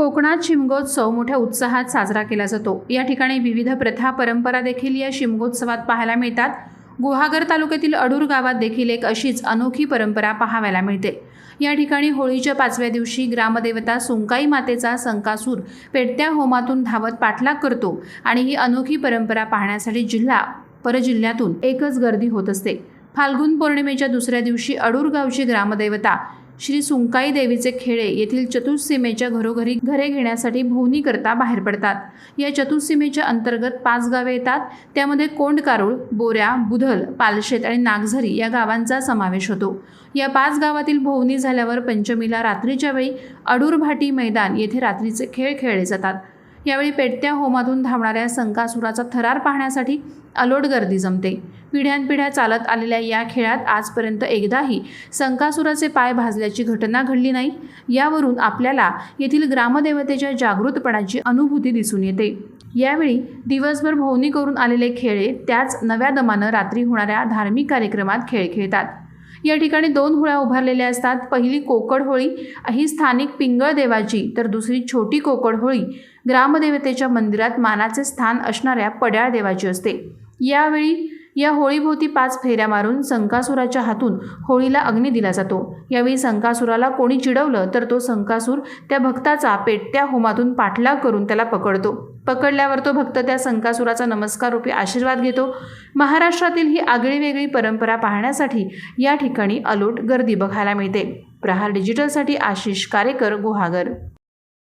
कोकणात शिमगोत्सव मोठ्या उत्साहात साजरा केला जातो. या ठिकाणी विविध प्रथा परंपरा देखील या शिमगोत्सवात पाहायला मिळतात. गुहागर तालुक्यातील अडूर गावात देखील एक अशीच अनोखी परंपरा पाहावयाला मिळते. या ठिकाणी होळीच्या पाचव्या दिवशी ग्रामदेवता सुंकाई मातेचा संकासूर पेटत्या होमातून धावत पाठलाग करतो आणि ही अनोखी परंपरा पाहण्यासाठी जिल्हा परजिल्ह्यातून एकच गर्दी होत असते. फाल्गुन पौर्णिमेच्या दुसऱ्या दिवशी अडूर गावची ग्रामदैवता श्री सुंकाई देवीचे खेळे येथील चतुर्सीमेच्या घरोघरी घरे घेण्यासाठी भोवनी करता बाहेर पडतात. या चतुर्सीमेच्या अंतर्गत पाच गावे येतात. त्यामध्ये कोंडकारूळ बोऱ्या बुधल पालशेत आणि नागझरी या गावांचा समावेश होतो. या पाच गावातील भोवनी झाल्यावर पंचमीला रात्रीच्या वेळी अडूरभाटी मैदान येथे रात्रीचे खेळ खेळले जातात. यावेळी पेटत्या होमातून धावणाऱ्या संकासुराचा थरार पाहण्यासाठी अलोट गर्दी जमते. पिढ्यानपिढ्या चालत आलेल्या या खेळात आजपर्यंत एकदाही संकासुराचे पाय भाजल्याची घटना घडली नाही. यावरून आपल्याला येथील ग्रामदेवतेच्या जागृतपणाची अनुभूती दिसून येते. यावेळी दिवसभर भोवनी करून आलेले खेळे त्याच नव्या दमानं रात्री होणाऱ्या धार्मिक कार्यक्रमात खेळ खेळतात. या ठिकाणी दोन होळ्या उभारलेल्या असतात. पहिली कोकड होळी ही स्थानिक पिंगळ देवाची तर दुसरी छोटी कोकड होळी. ग्रामदेवतेच्या मंदिरात मानाचे स्थान असणाऱ्या पड्याळ देवाची असते. यावेळी या होळीभोवती पाच फेऱ्या मारून संकासुराच्या हातून होळीला अग्नी दिला जातो. यावेळी संकासुराला कोणी चिडवलं तर तो संकासूर त्या भक्ताचा पेटत्या होमातून पाठलाग करून त्याला पकडतो. पकडल्यावर तो भक्त त्या संकासुराचा नमस्कार रूपी आशीर्वाद घेतो. महाराष्ट्रातील ही आगळी वेगळी परंपरा पाहण्यासाठी या ठिकाणी अलोट गर्दी बघायला मिळते. प्रहार डिजिटलसाठी आशिष कारेकर गुहागर.